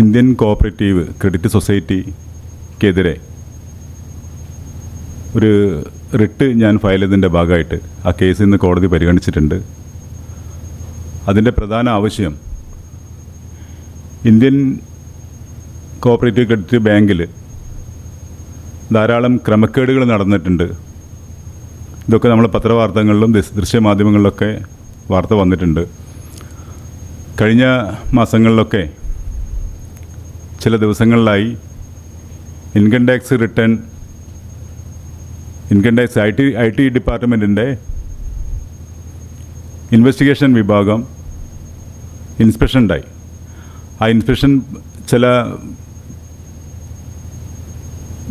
Indian cooperative credit സൊസൈറ്റിക്കെതിരെ ഒരു writ ഞാൻ file ചെയ്തതിന്റെ ഭാഗമായിട്ട് ആ കേസ് ഇന്ന് കോടതി പരിഗണിച്ചിട്ടുണ്ട്. അതിന്റെ പ്രധാന ആവശ്യം ഇന്ത്യൻ കോപ്പറേറ്റീവ് ക്രെഡിറ്റ് ബാങ്കിൽ ധാരാളം ക്രമക്കേടുകൾ നടന്നിട്ടുണ്ട്. ഇതൊക്കെ നമ്മൾ പത്രവാർത്തകളിലും ദൃശ്യമാധ്യമങ്ങളിലൊക്കെ വാർത്ത വന്നിട്ടുണ്ട്. കഴിഞ്ഞ മാസങ്ങളിലൊക്കെ ചില ദിവസങ്ങളിലായി income tax return income tax I T I T ഡിപ്പാർട്ട്മെന്റിന്റെ ഇൻവെസ്റ്റിഗേഷൻ വിഭാഗം ഇൻസ്പെക്ഷൻ ഉണ്ടായി ആ ഇൻസ്പെക്ഷൻ ചില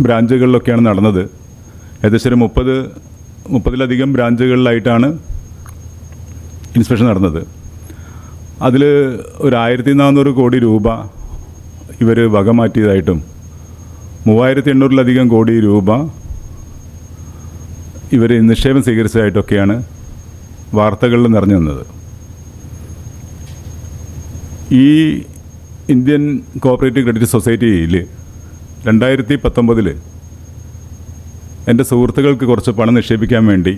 ബ്രാഞ്ചുകളിലൊക്കെയാണ് നടന്നത്. ഏകദേശം ഒരു മുപ്പത് മുപ്പതിലധികം ബ്രാഞ്ചുകളിലായിട്ടാണ് ഇൻസ്പെക്ഷൻ നടന്നത്. അതിൽ ഒരു ആയിരത്തി നാനൂറ് കോടി രൂപ ഇവർ വകമാറ്റിയതായിട്ടും മൂവായിരത്തി എണ്ണൂറിലധികം കോടി രൂപ ഇവർ നിക്ഷേപം സ്വീകരിച്ചതായിട്ടൊക്കെയാണ് വാർത്തകളിൽ നിറഞ്ഞു നിന്നത്. ഈ ഇന്ത്യൻ കോപ്പറേറ്റീവ് ക്രെഡിറ്റ് സൊസൈറ്റിയിൽ രണ്ടായിരത്തി പത്തൊമ്പതിൽ എന്റെ സുഹൃത്തുക്കൾക്ക് കുറച്ച് പണം നിക്ഷേപിക്കാൻ വേണ്ടി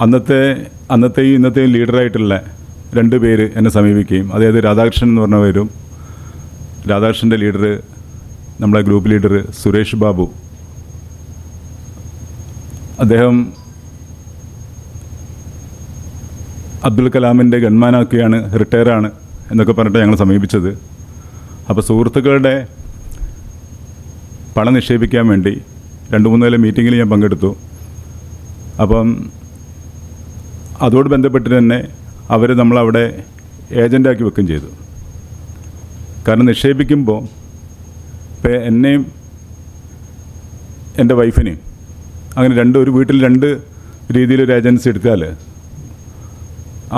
അന്നത്തെ അന്നത്തെയും ഇന്നത്തെയും ലീഡറായിട്ടുള്ള രണ്ട് പേര് എന്നെ സമീപിക്കുകയും അതായത് രാധാകൃഷ്ണൻ എന്ന് പറഞ്ഞ പേരും രാധാകൃഷ്ണന്റെ ലീഡർ നമ്മളെ ഗ്രൂപ്പ് ലീഡർ സുരേഷ് ബാബു. അദ്ദേഹം അബ്ദുൽ കലാമിന്റെ ഗൺമാനാക്കുകയാണ് റിട്ടയറാണ് എന്നൊക്കെ പറഞ്ഞിട്ട് ഞങ്ങൾ സമീപിച്ചത്. അപ്പോൾ സുഹൃത്തുക്കളുടെ പണം നിക്ഷേപിക്കാൻ വേണ്ടി രണ്ട് മൂന്ന് നില മീറ്റിങ്ങിൽ ഞാൻ പങ്കെടുത്തു. അപ്പം അതോട് ബന്ധപ്പെട്ട് തന്നെ അവർ നമ്മളവിടെ ഏജന്റാക്കി വെക്കുകയും ചെയ്തു. കാരണം നിക്ഷേപിക്കുമ്പോൾ ഇപ്പം എന്നെയും എന്റെ വൈഫിനെയും അങ്ങനെ രണ്ട് ഒരു വീട്ടിൽ രണ്ട് രീതിയിലൊരു ഏജൻസി എടുത്താൽ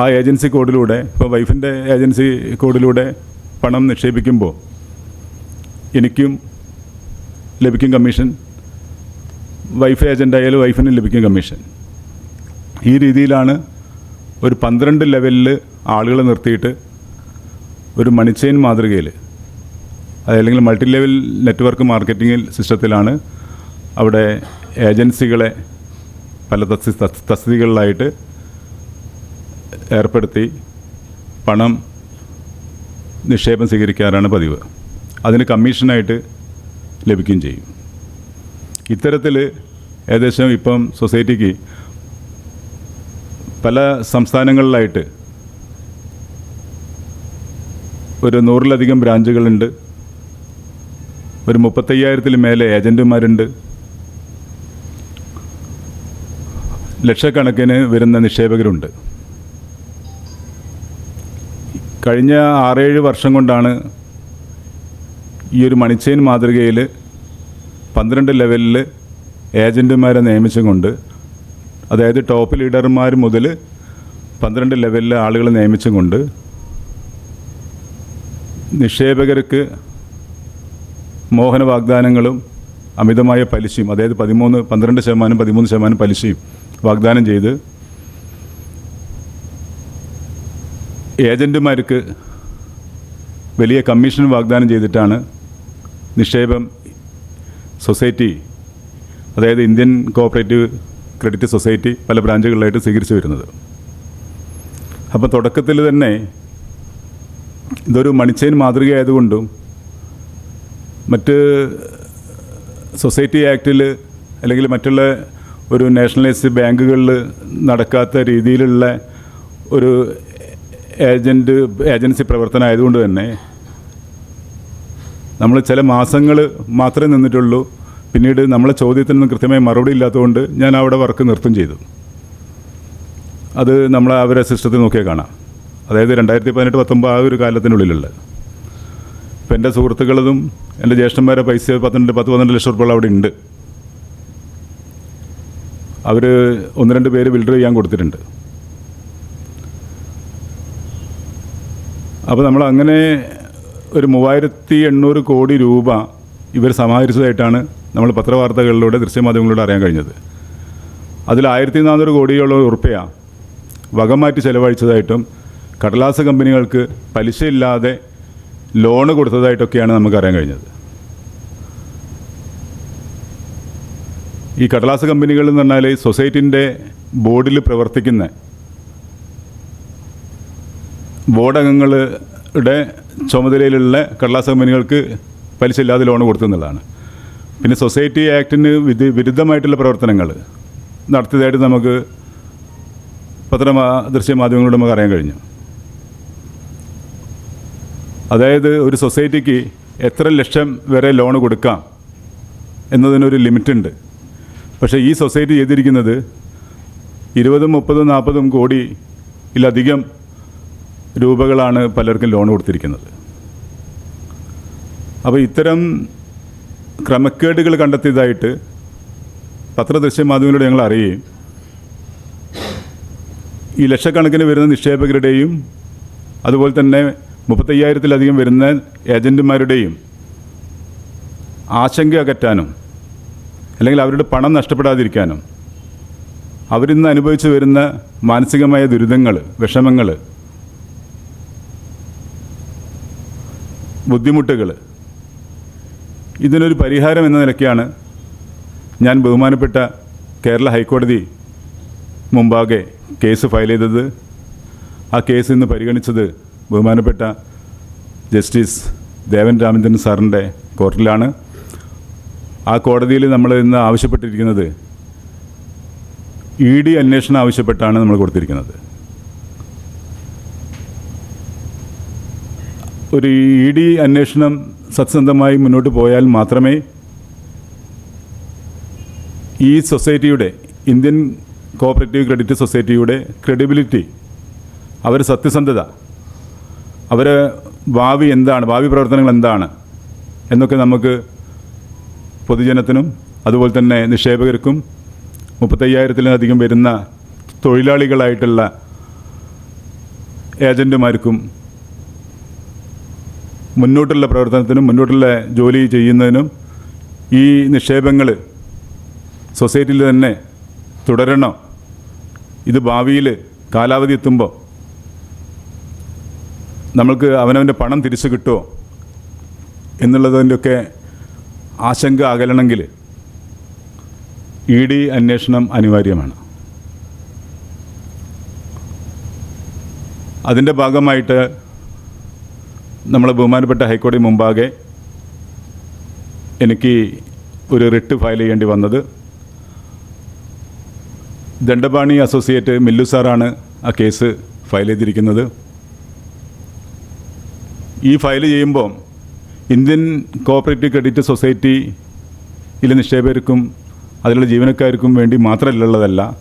ആ ഏജൻസി കോഡിലൂടെ ഇപ്പോൾ വൈഫിന്റെ ഏജൻസി കോഡിലൂടെ പണം നിക്ഷേപിക്കുമ്പോൾ എനിക്കും ലഭിക്കും കമ്മീഷൻ. വൈഫ് ഏജന്റ് ആയാലും വൈഫിനും ലഭിക്കും കമ്മീഷൻ. ഈ രീതിയിലാണ് ഒരു പന്ത്രണ്ട് ലെവലിൽ ആളുകളെ നിർത്തിയിട്ട് ഒരു മണിച്ചെയിൻ മാതൃകയിൽ അതല്ലെങ്കിൽ മൾട്ടി ലെവൽ നെറ്റ്വർക്ക് മാർക്കറ്റിംഗ് സിസ്റ്റത്തിലാണ് അവിടെ ഏജൻസികളെ പല തസ്തി തസ്തികളിലായിട്ട് ഏർപ്പെടുത്തി പണം നിക്ഷേപം സ്വീകരിക്കാറാണ് പതിവ്. അതിന് കമ്മീഷനായിട്ട് ലഭിക്കുകയും ചെയ്യും. ഇത്തരത്തിൽ ഏകദേശം ഇപ്പം സൊസൈറ്റിക്ക് പല സംസ്ഥാനങ്ങളിലായിട്ട് ഒരു നൂറിലധികം ബ്രാഞ്ചുകളുണ്ട്. ഒരു മുപ്പത്തയ്യായിരത്തിൽ മേലെ ഏജന്റുമാരുണ്ട് ലക്ഷക്കണക്കിന് വരുന്ന നിക്ഷേപകരുണ്ട്. കഴിഞ്ഞ ആറേഴ് വർഷം കൊണ്ടാണ് ഈ ഒരു മണിച്ചെയിൻ മാതൃകയിൽ പന്ത്രണ്ട് ലെവലിൽ ഏജന്റുമാരെ നിയമിച്ചുകൊണ്ട് അതായത് ടോപ്പ് ലീഡർമാർ മുതൽ പന്ത്രണ്ട് ലെവലിലെ ആളുകൾ നിയമിച്ചും കൊണ്ട് നിക്ഷേപകർക്ക് മോഹന വാഗ്ദാനങ്ങളും അമിതമായ പലിശയും അതായത് പതിമൂന്ന് പന്ത്രണ്ട് ശതമാനം പതിമൂന്ന് ശതമാനം പലിശയും വാഗ്ദാനം ചെയ്ത് ഏജന്റുമാർക്ക് വലിയ കമ്മീഷൻ വാഗ്ദാനം ചെയ്തിട്ടാണ് നിക്ഷേപം സൊസൈറ്റി അതായത് ഇന്ത്യൻ കോഓപ്പറേറ്റീവ് ക്രെഡിറ്റ് സൊസൈറ്റി പല ബ്രാഞ്ചുകളിലായിട്ട് സ്വീകരിച്ചു വരുന്നത്. അപ്പോൾ തുടക്കത്തിൽ തന്നെ ഇതൊരു മണിച്ചെയിൻ മാതൃകയായതുകൊണ്ടും മറ്റ് സൊസൈറ്റി ആക്റ്റിൽ അല്ലെങ്കിൽ മറ്റുള്ള ഒരു നാഷണലൈസ്ഡ് ബാങ്കുകളിൽ നടക്കാത്ത രീതിയിലുള്ള ഒരു ഏജന്റ് ഏജൻസി പ്രവർത്തനം ആയതുകൊണ്ട് തന്നെ നമ്മൾ ചില മാസങ്ങൾ മാത്രമേ നിന്നിട്ടുള്ളൂ. പിന്നീട് നമ്മളെ ചോദ്യത്തിനൊന്നും കൃത്യമായി മറുപടി ഇല്ലാത്തതുകൊണ്ട് ഞാൻ അവിടെ വർക്ക് നിർത്തും ചെയ്തു. അത് നമ്മൾ അവരെ സിസ്റ്റത്തിൽ നോക്കിയാൽ കാണാം. അതായത് രണ്ടായിരത്തി പതിനെട്ട് പത്തൊമ്പത് ആ ഒരു കാലത്തിനുള്ളിലുള്ള. ഇപ്പം എന്റെ സുഹൃത്തുക്കളതും എന്റെ ജ്യേഷ്ഠന്മാരെ പൈസ പന്ത്രണ്ട് പത്ത് പന്ത്രണ്ട് ലക്ഷം റുപ്യ അവിടെ ഉണ്ട്. അവർ ഒന്ന് രണ്ട് പേര് ബിൽഡർ ചെയ്യാൻ കൊടുത്തിട്ടുണ്ട്. അപ്പോൾ നമ്മൾ അങ്ങനെ ഒരു മൂവായിരത്തി എണ്ണൂറ് കോടി രൂപ ഇവർ സമാഹരിച്ചതായിട്ടാണ് നമ്മൾ പത്രവാർത്തകളിലൂടെ ദൃശ്യമാധ്യമങ്ങളിലൂടെ അറിയാൻ കഴിഞ്ഞത്. അതിൽ ആയിരത്തി നാനൂറ് കോടിയോളം ഉറുപ്പ്യ വകമാറ്റി ചെലവഴിച്ചതായിട്ടും കടലാസ കമ്പനികൾക്ക് പലിശയില്ലാതെ ലോണ് കൊടുത്തതായിട്ടൊക്കെയാണ് നമുക്ക് അറിയാൻ കഴിഞ്ഞത്. ഈ കടലാസ കമ്പനികൾ എന്ന് പറഞ്ഞാൽ സൊസൈറ്റിന്റെ ബോർഡിൽ പ്രവർത്തിക്കുന്ന ബോർഡംഗങ്ങളുടെ ചുമതലയിലുള്ള കടലാസ കമ്പനികൾക്ക് പലിശ ഇല്ലാതെ ലോൺ കൊടുത്തുന്നുള്ളതാണ്. പിന്നെ സൊസൈറ്റി ആക്ടിന് വിധി വിരുദ്ധമായിട്ടുള്ള പ്രവർത്തനങ്ങൾ നടത്തിയതായിട്ട് നമുക്ക് പത്രമാ ദൃശ്യമാധ്യമങ്ങളിലൂടെ നമുക്ക് അറിയാൻ കഴിഞ്ഞു. അതായത് ഒരു സൊസൈറ്റിക്ക് എത്ര ലക്ഷം വരെ ലോൺ കൊടുക്കാം എന്നതിനൊരു ലിമിറ്റുണ്ട്. പക്ഷേ ഈ സൊസൈറ്റി ചെയ്തിരിക്കുന്നത് ഇരുപതും മുപ്പതും നാൽപ്പതും കോടിയിലധികം രൂപകളാണ് പലർക്കും ലോൺ കൊടുത്തിരിക്കുന്നത്. അപ്പോൾ ഇത്തരം ക്രമക്കേടുകൾ കണ്ടെത്തിയതായിട്ട് പത്രദൃശ്യ മാധ്യമങ്ങളിലൂടെ ഞങ്ങൾ അറിയുകയും ഈ ലക്ഷക്കണക്കിന് വരുന്ന നിക്ഷേപകരുടെയും അതുപോലെ തന്നെ മുപ്പത്തയ്യായിരത്തിലധികം വരുന്ന ഏജന്റുമാരുടെയും ആശങ്ക അകറ്റാനും അല്ലെങ്കിൽ അവരുടെ പണം നഷ്ടപ്പെടാതിരിക്കാനും അവരിന്ന് അനുഭവിച്ചു വരുന്ന മാനസികമായ ദുരിതങ്ങൾ വിഷമങ്ങൾ ബുദ്ധിമുട്ടുകൾ ഇതിനൊരു പരിഹാരം എന്ന നിലയ്ക്കാണ് ഞാൻ ബഹുമാനപ്പെട്ട കേരള ഹൈക്കോടതി മുമ്പാകെ കേസ് ഫയൽ ചെയ്തത്. ആ കേസ് ഇന്ന് പരിഗണിച്ചത് ബഹുമാനപ്പെട്ട ജസ്റ്റിസ് ദേവൻ രാമചന്ദ്രൻ സാറിന്റെ കോർട്ടിലാണ്. ആ കോടതിയിൽ നമ്മൾ ഇന്ന് ആവശ്യപ്പെട്ടിരിക്കുന്നത് ഇ ഡി അന്വേഷണം ആവശ്യപ്പെട്ടാണ് നമ്മൾ കൊടുത്തിരിക്കുന്നത്. ഒരു ഇ ഡി അന്വേഷണം സത്യസന്ധമായി മുന്നോട്ട് പോയാൽ മാത്രമേ ഈ സൊസൈറ്റിയുടെ ഇന്ത്യൻ കോപ്പറേറ്റീവ് ക്രെഡിറ്റ് സൊസൈറ്റിയുടെ ക്രെഡിബിലിറ്റി അവർ സത്യസന്ധത അവർ ഭാവി എന്താണ് ഭാവി പ്രവർത്തനങ്ങൾ എന്താണ് എന്നൊക്കെ നമുക്ക് പൊതുജനത്തിനും അതുപോലെ തന്നെ നിക്ഷേപകർക്കും മുപ്പത്തയ്യായിരത്തിലധികം വരുന്ന തൊഴിലാളികളായിട്ടുള്ള ഏജന്റുമാർക്കും മുന്നോട്ടുള്ള പ്രവർത്തനത്തിനും മുന്നോട്ടുള്ള ജോലി ചെയ്യുന്നതിനും ഈ നിക്ഷേപങ്ങൾ സൊസൈറ്റിയിൽ തന്നെ തുടരണോ. ഇത് ഭാവിയിൽ കാലാവധി എത്തുമ്പോൾ നമ്മൾക്ക് അവനവന്റെ പണം തിരിച്ചു കിട്ടുമോ എന്നുള്ളതിന്റെയൊക്കെ ആശങ്ക അകലണമെങ്കിൽ ഇ ഡി അന്വേഷണം അനിവാര്യമാണ്. അതിന്റെ ഭാഗമായിട്ട് നമ്മളെ ബഹുമാനപ്പെട്ട ഹൈക്കോടതി മുമ്പാകെ എനിക്ക് ഒരു റിട്ട് ഫയൽ ചെയ്യേണ്ടി വന്നത്. ദണ്ഡപാണി അസോസിയേറ്റ് മില്ലു സാറാണ് ആ കേസ് ഫയൽ ചെയ്തിരിക്കുന്നത്. ഈ ഫയൽ ചെയ്യുമ്പോൾ ഇന്ത്യൻ കോപ്പറേറ്റീവ് ക്രെഡിറ്റ് സൊസൈറ്റിയിലെ നിക്ഷേപകർക്കും അതിലുള്ള ജീവനക്കാർക്കും വേണ്ടി മാത്രമല്ലുള്ളതല്ല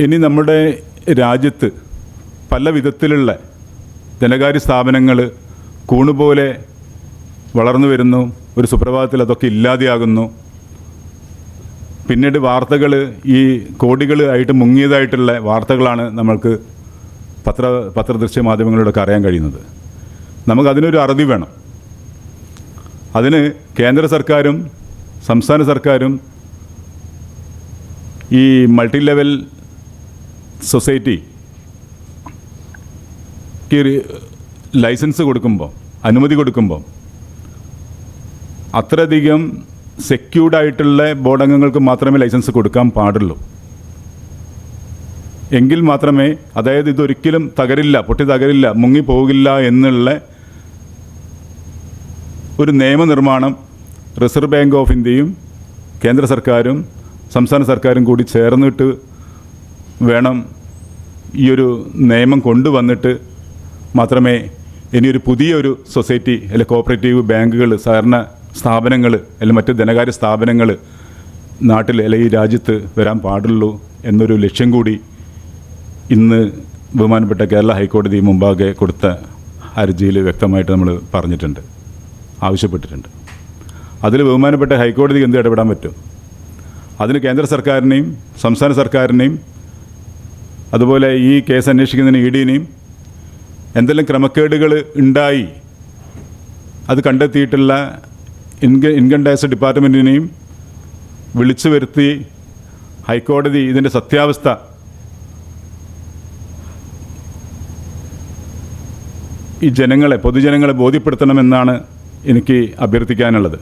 ഇനി നമ്മുടെ രാജ്യത്ത് പല വിധത്തിലുള്ള ധനകാര്യ സ്ഥാപനങ്ങൾ കൂണുപോലെ വളർന്നു വരുന്നു ഒരു സുപ്രഭാതത്തിൽ അതൊക്കെ ഇല്ലാതെയാകുന്നു. പിന്നീട് വാർത്തകൾ ഈ കോടികളായിട്ട് മുങ്ങിയതായിട്ടുള്ള വാർത്തകളാണ് നമ്മൾക്ക് പത്ര പത്രദൃശ്യ മാധ്യമങ്ങളിലൂടെ അറിയാൻ കഴിയുന്നത്. നമുക്ക് അതിനൊരു അറുതി വേണം. അതിന് കേന്ദ്ര സർക്കാരും സംസ്ഥാന സർക്കാരും ഈ മൾട്ടി ലെവൽ സൊസൈറ്റി ലൈസൻസ് കൊടുക്കുമ്പോൾ അനുമതി കൊടുക്കുമ്പോൾ അത്രയധികം സെക്യൂർഡ് ആയിട്ടുള്ള ബോർഡ് അംഗങ്ങൾക്ക് മാത്രമേ ലൈസൻസ് കൊടുക്കാൻ പാടുള്ളൂ. എങ്കിൽ മാത്രമേ അതായത് ഇതൊരിക്കലും തകരില്ല പൊട്ടി തകരില്ല മുങ്ങിപ്പോകില്ല എന്നുള്ള ഒരു നിയമനിർമ്മാണം റിസർവ് ബാങ്ക് ഓഫ് ഇന്ത്യയും കേന്ദ്ര സർക്കാരും സംസ്ഥാന സർക്കാരും കൂടി ചേർന്നിട്ട് വേണം ഈ ഒരു നിയമം കൊണ്ടുവന്നിട്ട് മാത്രമേ ഇനിയൊരു പുതിയൊരു സൊസൈറ്റി അല്ലെ കോപ്പറേറ്റീവ് ബാങ്കുകൾ സഹകരണ സ്ഥാപനങ്ങൾ അല്ലെങ്കിൽ മറ്റ് ധനകാര്യ സ്ഥാപനങ്ങൾ നാട്ടിൽ അല്ലെങ്കിൽ ഈ രാജ്യത്ത് വരാൻ പാടുള്ളൂ എന്നൊരു ലക്ഷ്യം കൂടി ഇന്ന് ബഹുമാനപ്പെട്ട കേരള ഹൈക്കോടതി മുമ്പാകെ കൊടുത്ത ഹർജിയിൽ വ്യക്തമായിട്ട് നമ്മൾ പറഞ്ഞിട്ടുണ്ട് ആവശ്യപ്പെട്ടിട്ടുണ്ട്. അതിൽ ബഹുമാനപ്പെട്ട ഹൈക്കോടതിക്ക് എന്ത് ഇടപെടാൻ പറ്റും? അതിന് കേന്ദ്ര സർക്കാരിനെയും സംസ്ഥാന സർക്കാരിനെയും അതുപോലെ ഈ കേസ് അന്വേഷിക്കുന്നതിന് ഇ ഡിനെയും എന്തെല്ലാം ക്രമക്കേടുകൾ ഉണ്ടായി അത് കണ്ടെത്തിയിട്ടുള്ള ഇൻക ഇൻകം ടാക്സ് ഡിപ്പാർട്ട്മെന്റിനെയും വിളിച്ചു വരുത്തി ഹൈക്കോടതി ഇതിന്റെ സത്യാവസ്ഥ ഈ ജനങ്ങളെ പൊതുജനങ്ങളെ ബോധ്യപ്പെടുത്തണമെന്നാണ് എനിക്ക് അഭ്യർത്ഥിക്കാനുള്ളത്.